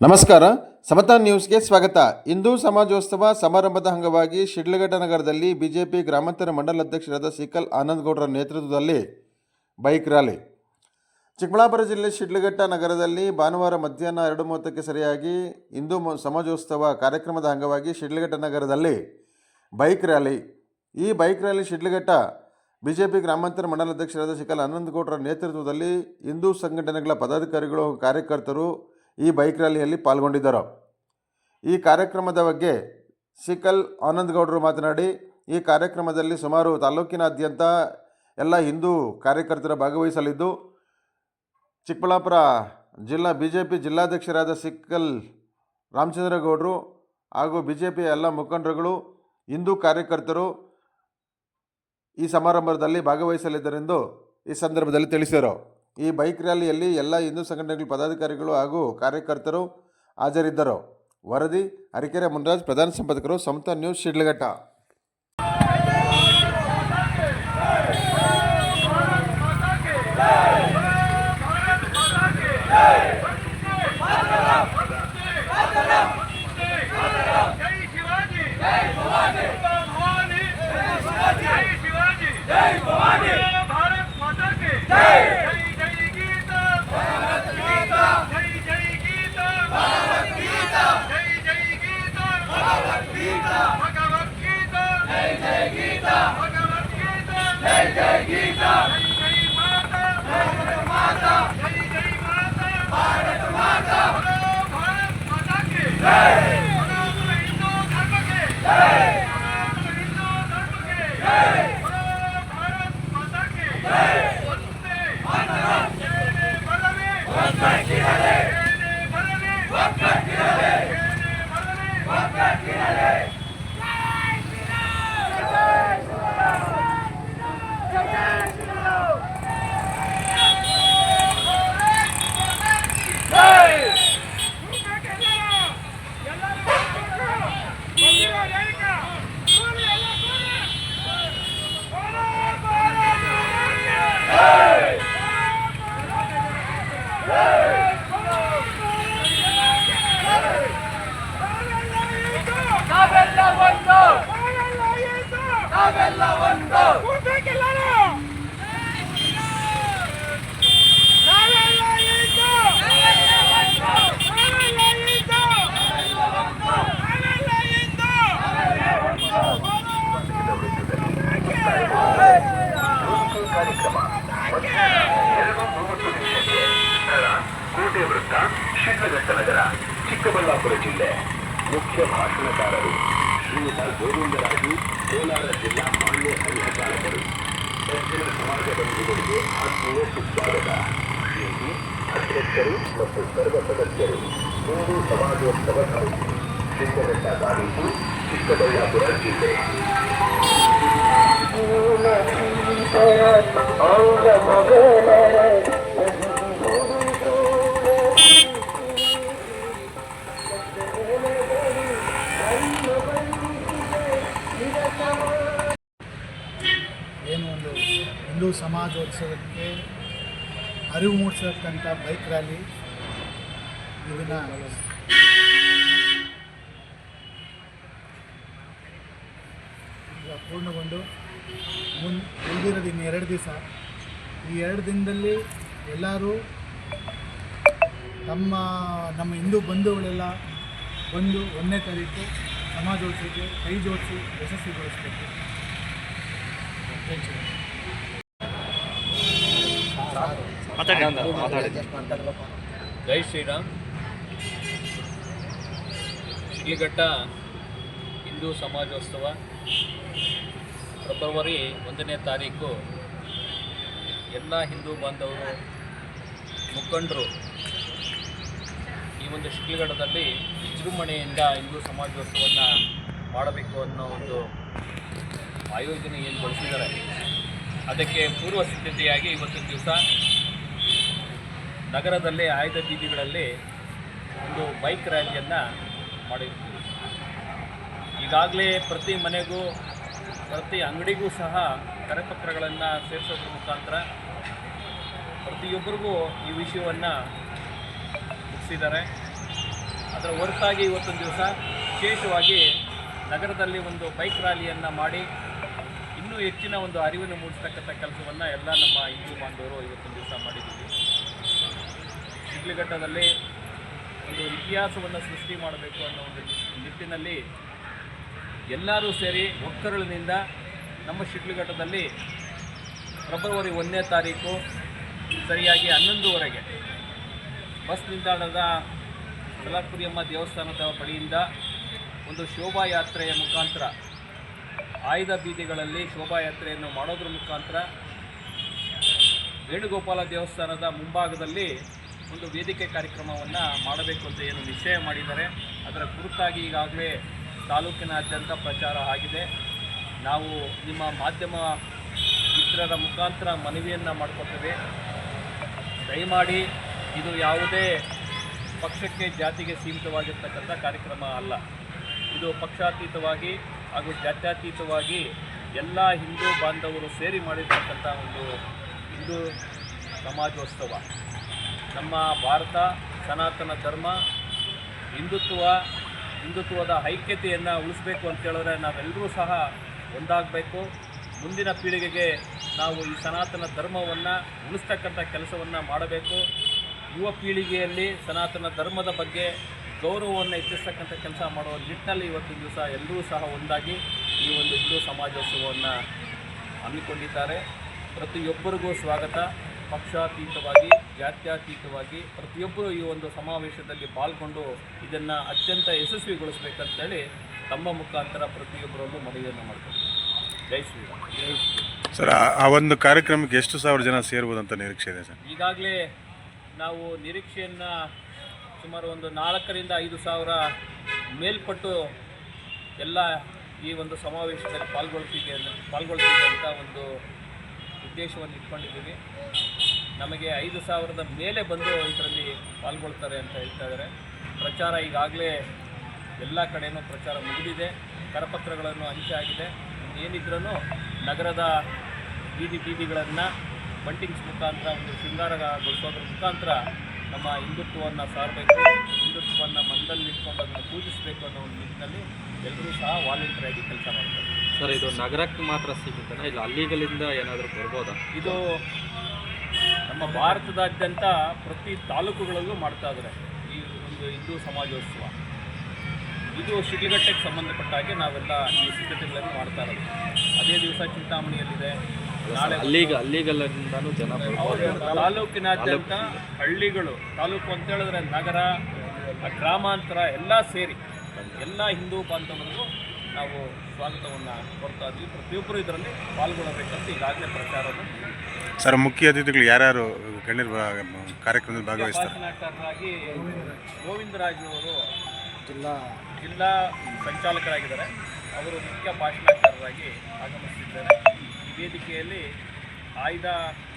ನಮಸ್ಕಾರ. ಸಮತಾ ನ್ಯೂಸ್ಗೆ ಸ್ವಾಗತ. ಹಿಂದೂ ಸಮಾಜೋತ್ಸವ ಸಮಾರಂಭದ ಅಂಗವಾಗಿ ಶಿಡ್ಲಘಟ್ಟ ನಗರದಲ್ಲಿ ಬಿಜೆಪಿ ಗ್ರಾಮಾಂತರ ಮಂಡಲ ಅಧ್ಯಕ್ಷರಾದ ಸಿಕಲ್ ಆನಂದಗೌಡರ ನೇತೃತ್ವದಲ್ಲಿ ಬೈಕ್ ರ್ಯಾಲಿ. ಚಿಕ್ಕಬಳ್ಳಾಪುರ ಜಿಲ್ಲೆ ಶಿಡ್ಲಘಟ್ಟ ನಗರದಲ್ಲಿ ಭಾನುವಾರ ಮಧ್ಯಾಹ್ನ ಎರಡು ಮೂವತ್ತಕ್ಕೆ ಸರಿಯಾಗಿ ಹಿಂದೂ ಸಮಾಜೋತ್ಸವ ಕಾರ್ಯಕ್ರಮದ ಅಂಗವಾಗಿ ಶಿಡ್ಲಘಟ್ಟ ನಗರದಲ್ಲಿ ಬೈಕ್ ರ್ಯಾಲಿ. ಈ ಬೈಕ್ ರ್ಯಾಲಿ ಶಿಡ್ಲಘಟ್ಟ ಬಿಜೆಪಿ ಗ್ರಾಮಾಂತರ ಮಂಡಲ ಅಧ್ಯಕ್ಷರಾದ ಶಿಕಲ್ ಆನಂದಗೌಡರ ನೇತೃತ್ವದಲ್ಲಿ ಹಿಂದೂ ಸಂಘಟನೆಗಳ ಪದಾಧಿಕಾರಿಗಳು ಕಾರ್ಯಕರ್ತರು ಈ ಬೈಕ್ ರ್ಯಾಲಿಯಲ್ಲಿ ಪಾಲ್ಗೊಂಡಿದ್ದರು. ಈ ಕಾರ್ಯಕ್ರಮದ ಬಗ್ಗೆ ಸಿಕಲ್ ಆನಂದಗೌಡರು ಮಾತನಾಡಿ, ಈ ಕಾರ್ಯಕ್ರಮದಲ್ಲಿ ಸುಮಾರು ತಾಲೂಕಿನಾದ್ಯಂತ ಎಲ್ಲ ಹಿಂದೂ ಕಾರ್ಯಕರ್ತರು ಭಾಗವಹಿಸಲಿದ್ದು, ಚಿಕ್ಕಬಳ್ಳಾಪುರ ಜಿಲ್ಲಾ ಬಿ ಜೆ ಪಿ ಜಿಲ್ಲಾಧ್ಯಕ್ಷರಾದ ಸಿಕ್ಕಲ್ ರಾಮಚಂದ್ರಗೌಡರು ಹಾಗೂ ಬಿ ಜೆ ಪಿಯ ಎಲ್ಲ ಮುಖಂಡರುಗಳು, ಹಿಂದೂ ಕಾರ್ಯಕರ್ತರು ಈ ಸಮಾರಂಭದಲ್ಲಿ ಭಾಗವಹಿಸಲಿದ್ದರೆಂದು ಈ ಸಂದರ್ಭದಲ್ಲಿ ತಿಳಿಸಿದರು. ಈ ಬೈಕ್ ರ್ಯಾಲಿಯಲ್ಲಿ ಎಲ್ಲ ಹಿಂದೂ ಸಂಘಟನೆಗಳ, ಪದಾಧಿಕಾರಿಗಳು ಹಾಗೂ ಕಾರ್ಯಕರ್ತರು ಹಾಜರಿದ್ದರು. ವರದಿ, ಅರಿಕೆರೆ ಮುನ್ರಾಜ್, ಪ್ರಧಾನ ಸಂಪಾದಕರು ಸಮತಾ ನ್ಯೂಸ್, ಶಿಡ್ಲಘಟ್ಟ. Hey! ಕೋಟೆ ವೃತ್ತ ನಗರ ಚಿಕ್ಕಬಳ್ಳಾಪುರ ಜಿಲ್ಲೆ ಮುಖ್ಯ ಭಾಷಣಕಾರರು ಶ್ರೀಯುತ ಗೋವಿಂದರಾಜು ಕೋಲಾರ ಜಿಲ್ಲಾ ಮಾನ್ಯ ಸಂಘ ಚಾಲಕರು ಸಜ್ಜನ ಸಮಾಜ ಬಂಧುಗಳಿಗೆ ಆತ್ಮೀಯ ಸುಸ್ವಾಗತ ಪ್ರೀತಿ ಅಧ್ಯಕ್ಷರು ಮತ್ತು ಸರ್ವ ಸದಸ್ಯರು ಹಿಂದೂ ಸಮಾಜೋತ್ಸವ ಸಮಿತಿ ಶಿಡ್ಲಘಟ್ಟ ತಾಲೂಕು ಚಿಕ್ಕಬಳ್ಳಾಪುರ ಜಿಲ್ಲೆ ಏನು ಹಿಂದೂ ಸಮಾಜೋತ್ಸವಕ್ಕೆ ಅರಿವು ಮೂಡಿಸತಕ್ಕಂಥ ಬೈಕ್ ರ್ಯಾಲಿ. ಇದನ್ನು ಪೂರ್ಣಗೊಂಡು ಮುನ್ ಉಳಿದಿರೋದು ಇನ್ನು ಎರಡು ದಿವಸ. ಈ ಎರಡು ದಿನದಲ್ಲಿ ಎಲ್ಲರೂ ತಮ್ಮ, ನಮ್ಮ ಹಿಂದೂ ಬಂಧುಗಳೆಲ್ಲ ಬಂದು ಒಂದನೇ ತಾರೀಕು ಸಮಾಜೋತ್ಸವಕ್ಕೆ ಕೈ ಜೋಡಿಸಿ ಯಶಸ್ವಿಗೊಳಿಸಬೇಕು. ಥ್ಯಾಂಕ್ ಯು ಜೈ ಶ್ರೀರಾಮ್. ಶಿಡ್ಲಿಘಟ್ಟ ಹಿಂದೂ ಸಮಾಜೋತ್ಸವ ಫೆಬ್ರವರಿ ಒಂದನೇ ತಾರೀಕು ಎಲ್ಲ ಹಿಂದೂ ಬಾಂಧವರು ಮುಖಂಡರು ಈ ಒಂದು ಶಿಡ್ಲಿಘಟ್ಟದಲ್ಲಿ ವಿಜೃಂಭಣೆಯಿಂದ ಹಿಂದೂ ಸಮಾಜೋತ್ಸವವನ್ನು ಮಾಡಬೇಕು ಅನ್ನೋ ಒಂದು ಆಯೋಜನೆ ಏನು ಬಳಸಿದ್ದಾರೆ ಅದಕ್ಕೆ ಪೂರ್ವ ಸಿದ್ಧತೆಯಾಗಿ ಇವತ್ತಿನ ದಿವಸ ನಗರದಲ್ಲೇ ಆಯ್ದ ಬೀದಿಗಳಲ್ಲಿ ಒಂದು ಬೈಕ್ ರ್ಯಾಲಿಯನ್ನು ಮಾಡಿರ್ತೀವಿ. ಈಗಾಗಲೇ ಪ್ರತಿ ಮನೆಗೂ, ಪ್ರತಿ ಅಂಗಡಿಗೂ ಸಹ ಕರಪತ್ರಗಳನ್ನು ಸೇರಿಸೋದ್ರ ಮುಖಾಂತರ ಪ್ರತಿಯೊಬ್ಬರಿಗೂ ಈ ವಿಷಯವನ್ನು ಮುಗಿಸಿದ್ದಾರೆ. ಅದರ ಹೊರತಾಗಿ ಇವತ್ತೊಂದು ದಿವಸ ವಿಶೇಷವಾಗಿ ನಗರದಲ್ಲಿ ಒಂದು ಬೈಕ್ ರ್ಯಾಲಿಯನ್ನು ಮಾಡಿ, ಇನ್ನೂ ಹೆಚ್ಚಿನ ಒಂದು ಅರಿವನ್ನು ಮೂಡಿಸ್ತಕ್ಕಂಥ ಕೆಲಸವನ್ನು ಎಲ್ಲ ನಮ್ಮ ಹಿಂದೂ ಬಾಂಧವರು ಇವತ್ತೊಂದು ದಿವಸ ಮಾಡಿದ್ದೀವಿ. ಶಿಡ್ಲಘಟ್ಟದಲ್ಲಿ ಒಂದು ಇತಿಹಾಸವನ್ನು ಸೃಷ್ಟಿ ಮಾಡಬೇಕು ಅನ್ನೋ ಒಂದು ನಿಟ್ಟಿನಲ್ಲಿ ಎಲ್ಲರೂ ಸೇರಿ ಒಕ್ಕರಳಿನಿಂದ ನಮ್ಮ ಶಿಡ್ಲಘಟ್ಟದಲ್ಲಿ ಫೆಬ್ರವರಿ ಒಂದನೇ ತಾರೀಕು ಸರಿಯಾಗಿ ಹನ್ನೊಂದುವರೆಗೆ ಬಸ್ ನಿಲ್ದಾಣದ ಕಲಾಪುರಿಯಮ್ಮ ದೇವಸ್ಥಾನದ ಬಳಿಯಿಂದ ಒಂದು ಶೋಭಾಯಾತ್ರೆಯ ಮುಖಾಂತರ ಆಯ್ದ ಬೀದಿಗಳಲ್ಲಿ ಶೋಭಾಯಾತ್ರೆಯನ್ನು ಮಾಡೋದ್ರ ಮುಖಾಂತರ ವೇಣುಗೋಪಾಲ ದೇವಸ್ಥಾನದ ಮುಂಭಾಗದಲ್ಲಿ ಒಂದು ವೇದಿಕೆ ಕಾರ್ಯಕ್ರಮವನ್ನು ಮಾಡಬೇಕು ಅಂತ ಏನು ನಿಶ್ಚಯ ಮಾಡಿದ್ದಾರೆ. ಅದರ ಕುರಿತಾಗಿ ಈಗಾಗಲೇ ತಾಲೂಕಿನಾದ್ಯಂತ ಪ್ರಚಾರ ಆಗಿದೆ. ನಾವು ನಿಮ್ಮ ಮಾಧ್ಯಮ ಮಿತ್ರರ ಮುಖಾಂತರ ಮನವಿಯನ್ನು ಮಾಡ್ಕೊತೇವೆ. ದಯಮಾಡಿ ಇದು ಯಾವುದೇ ಪಕ್ಷಕ್ಕೆ ಜಾತಿಗೆ ಸೀಮಿತವಾಗಿರ್ತಕ್ಕಂಥ ಕಾರ್ಯಕ್ರಮ ಅಲ್ಲ. ಇದು ಪಕ್ಷಾತೀತವಾಗಿ ಹಾಗೂ ಜಾತ್ಯತೀತವಾಗಿ ಎಲ್ಲ ಹಿಂದೂ ಬಾಂಧವರು ಸೇರಿ ಮಾಡಿರ್ತಕ್ಕಂಥ ಒಂದು ಹಿಂದೂ ಸಮಾಜೋತ್ಸವ. ನಮ್ಮ ಭಾರತ ಸನಾತನ ಧರ್ಮ, ಹಿಂದುತ್ವ, ಹಿಂದುತ್ವದ ಐಕ್ಯತೆಯನ್ನು ಉಳಿಸ್ಬೇಕು ಅಂತ ಹೇಳಿದ್ರೆ ನಾವೆಲ್ಲರೂ ಸಹ ಒಂದಾಗಬೇಕು. ಮುಂದಿನ ಪೀಳಿಗೆಗೆ ನಾವು ಈ ಸನಾತನ ಧರ್ಮವನ್ನು, ಉಳಿಸ್ತಕ್ಕಂಥ ಕೆಲಸವನ್ನು ಮಾಡಬೇಕು. ಯುವ ಪೀಳಿಗೆಯಲ್ಲಿ ಸನಾತನ ಧರ್ಮದ ಬಗ್ಗೆ ಗೌರವವನ್ನು ಹೆಚ್ಚಿಸ್ತಕ್ಕಂಥ ಕೆಲಸ ಮಾಡುವ ನಿಟ್ಟಿನಲ್ಲಿ ಇವತ್ತಿನ ದಿವಸ ಎಲ್ಲರೂ ಸಹ ಒಂದಾಗಿ ಈ ಒಂದು ಹಿಂದೂ ಸಮಾಜೋತ್ಸವವನ್ನು ಹಮ್ಮಿಕೊಂಡಿದ್ದಾರೆ. ಪ್ರತಿಯೊಬ್ಬರಿಗೂ ಸ್ವಾಗತ. ಪಕ್ಷಾತೀತವಾಗಿ ಜಾತ್ಯಾತೀತವಾಗಿ ಪ್ರತಿಯೊಬ್ಬರೂ ಈ ಒಂದು ಸಮಾವೇಶದಲ್ಲಿ ಪಾಲ್ಗೊಂಡು ಇದನ್ನು ಅತ್ಯಂತ ಯಶಸ್ವಿಗೊಳಿಸಬೇಕಂತೇಳಿ ತಮ್ಮ ಮುಖಾಂತರ ಪ್ರತಿಯೊಬ್ಬರಲ್ಲೂ ಮನವಿಯನ್ನು ಮಾಡ್ತಾರೆ. ಜೈ ಶ್ರೀರಾಮ್ ಜೈ ಶ್ರೀರಾಮ್ ಸರ್ ಆ- ಒಂದು ಕಾರ್ಯಕ್ರಮಕ್ಕೆ ಎಷ್ಟು ಸಾವಿರ ಜನ ಸೇರ್ಬೋದು ಅಂತ ನಿರೀಕ್ಷೆ ಇದೆ ಸರ್? ಈಗಾಗಲೇ ನಾವು ನಿರೀಕ್ಷೆಯನ್ನು ಸುಮಾರು ಒಂದು ನಾಲ್ಕರಿಂದ ಐದು ಸಾವಿರ ಮೇಲ್ಪಟ್ಟು ಎಲ್ಲ ಈ ಒಂದು ಸಮಾವೇಶದಲ್ಲಿ ಪಾಲ್ಗೊಳ್ತೀವಿ ಪಾಲ್ಗೊಳ್ತೀವಿ ಅಂತ ಒಂದು ಉದ್ದೇಶವನ್ನು ಇಟ್ಕೊಂಡಿದ್ದೀವಿ. ನಮಗೆ ಐದು ಸಾವಿರದ ಮೇಲೆ ಬಂದು ಇದರಲ್ಲಿ ಪಾಲ್ಗೊಳ್ತಾರೆ ಅಂತ ಹೇಳ್ತಾ ಇದ್ದಾರೆ. ಪ್ರಚಾರ ಈಗಾಗಲೇ ಎಲ್ಲ ಕಡೆಯೂ ಪ್ರಚಾರ ಮುಗಿದಿದೆ. ಕರಪತ್ರಗಳನ್ನು ಹಂಚೆ ಆಗಿದೆ. ಏನಿದ್ರೂ ನಗರದ ಬೀದಿ ಬೀದಿಗಳನ್ನು ಬಂಟಿಂಗ್ಸ್ ಮುಖಾಂತರ ಒಂದು ಶೃಂಗಾರಗೊಳಿಸೋದ್ರ ಮುಖಾಂತರ ನಮ್ಮ ಹಿಂದುತ್ವವನ್ನು ಸಾರಬೇಕು ಹಿಂದುತ್ವವನ್ನು ಮನದಲ್ಲಿ ಇಟ್ಕೊಂಡು ಅದನ್ನು ಪೂಜಿಸಬೇಕು ಅನ್ನೋ ಒಂದು ನಿಟ್ಟಿನಲ್ಲಿ ಎಲ್ಲರೂ ಸಹ ವಾಲಂಟಿಯರ್ ಆಗಿ ಕೆಲಸ ಮಾಡ್ತಾರೆ. ಸರ್ ಇದು ನಗರಕ್ಕೆ ಮಾತ್ರ ಸಿಗುತ್ತೆ ಇಲ್ಲ ಅಲ್ಲಿಗಲಿಂದ ಏನಾದರೂ ಬರ್ಬೋದಾ? ಇದು ನಮ್ಮ ಭಾರತದಾದ್ಯಂತ ಪ್ರತಿ ತಾಲೂಕುಗಳಲ್ಲೂ ಮಾಡ್ತಾ ಇದ್ದಾರೆ ಈ ಒಂದು ಹಿಂದೂ ಸಮಾಜೋತ್ಸವ. ಇದು ಶಿಡ್ಲಘಟ್ಟಕ್ಕೆ ಸಂಬಂಧಪಟ್ಟ ಹಾಗೆ ನಾವೆಲ್ಲ ಈ ಸಿದ್ಧತೆಗಳನ್ನು ಮಾಡ್ತಾ ಇರೋದು. ಅದೇ ದಿವಸ ಚಿಂತಾಮಣಿಯಲ್ಲಿದೆ. ನಾಳೆ ಅಲ್ಲಿಗ ಅಲ್ಲಿಗಲ್ಲದಿಂದಲೂ ಜನ ತಾಲೂಕಿನಾದ್ಯಂತ ಹಳ್ಳಿಗಳು ತಾಲೂಕು ಅಂತ ಹೇಳಿದ್ರೆ ನಗರ ಗ್ರಾಮಾಂತರ ಎಲ್ಲ ಸೇರಿ ಎಲ್ಲ ಹಿಂದೂ ಬಾಂಧವರಿಗೂ ನಾವು ಸ್ವಾಗತವನ್ನು ಕೊಡ್ತಾ ಇದ್ವಿ. ಪ್ರತಿಯೊಬ್ಬರು ಇದರಲ್ಲಿ ಪಾಲ್ಗೊಳ್ಳಬೇಕಂತ ಈಗಾಗಲೇ ಪ್ರಚಾರವನ್ನು. ಸರ್ ಮುಖ್ಯ ಅತಿಥಿಗಳು ಯಾರ್ಯಾರು ಗಣ್ಯರು ಕಾರ್ಯಕ್ರಮದಲ್ಲಿ ಭಾಗವಹಿಸ್ತಾರೆ? ಗೋವಿಂದರಾಜ್ ಅವರು ಜಿಲ್ಲಾ ಜಿಲ್ಲಾ ಸಂಚಾಲಕರಾಗಿದ್ದಾರೆ. ಅವರು ಮುಖ್ಯ ಭಾಷಣಕಾರರಾಗಿ ಆಗಮಿಸಿದ್ದಾರೆ. ಈ ವೇದಿಕೆಯಲ್ಲಿ ಆಯ್ದ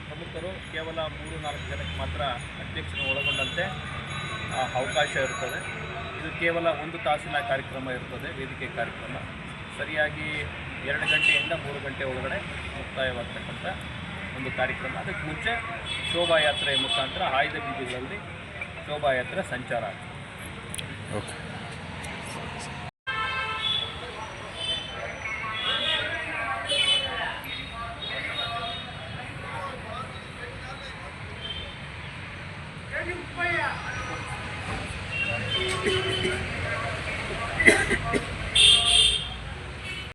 ಪ್ರಮುಖರು ಕೇವಲ ಮೂರು ನಾಲ್ಕು ಜನಕ್ಕೆ ಮಾತ್ರ ಅಧ್ಯಕ್ಷರು ಒಳಗೊಂಡಂತೆ ಅವಕಾಶ ಇರುತ್ತದೆ. ಇದು ಕೇವಲ ಒಂದು ತಾಸಿನ ಕಾರ್ಯಕ್ರಮ ಇರುತ್ತದೆ ವೇದಿಕೆ ಕಾರ್ಯಕ್ರಮ. ಸರಿಯಾಗಿ ಎರಡು ಗಂಟೆಯಿಂದ ಮೂರು ಗಂಟೆ ಒಳಗಡೆ ಮುಕ್ತಾಯವಾಗ್ತಕ್ಕಂಥ ಒಂದು ಕಾರ್ಯಕ್ರಮ. ಅದಕ್ಕೆ ಮುಂಚೆ ಶೋಭಾಯಾತ್ರೆಯ ಮುಖಾಂತರ ಆಯ್ದ ಬೀದಿಗಳಲ್ಲಿ ಶೋಭಾಯಾತ್ರೆ ಸಂಚಾರ ಆಗ್ತದೆ. ಓಕೆ.